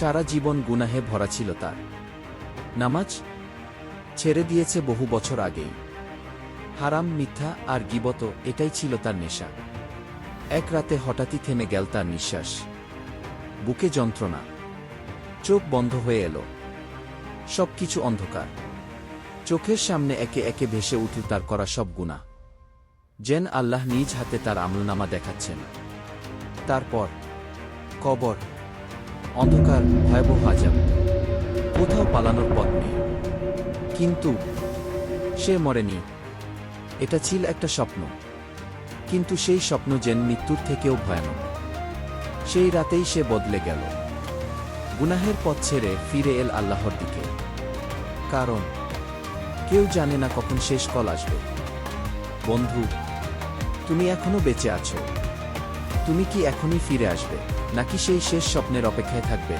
সারা জীবন গুনাহে ভরা ছিল তার। নামাজ ছেড়ে দিয়েছে বহু বছর আগেই। হারাম, মিথ্যা আর গিবত এটাই ছিল তার নেশা। এক রাতে হঠাৎই থেমে গেল তার নিঃশ্বাস। বুকে যন্ত্রণা। চোখ বন্ধ হয়ে এলো। সবকিছু অন্ধকার। চোখের সামনে একে একে ভেসে উঠল তার করা সব গুণা। যেন আল্লাহ নিজ হাতে তার আমলনামা দেখাচ্ছেন। তারপর কবর। অন্ধকার ভয়াবহ আজাব। কোথাও পালানোর পথ নেই। কিন্তু সে মরেনি। এটা ছিল একটা স্বপ্ন। কিন্তু সেই স্বপ্ন যেন মৃত্যুর থেকেও ভয়ানক। সেই রাতেই সে বদলে গেল। গুনাহের পথ ছেড়ে ফিরে এল আল্লাহর দিকে। কারণ কেউ জানে না কখন শেষ কল আসবে। বন্ধু, তুমি এখনও বেঁচে আছো। তুমি কি এখনই ফিরে আসবে নাকি সেই শেষ স্বপ্নের অপেক্ষায় থাকবে?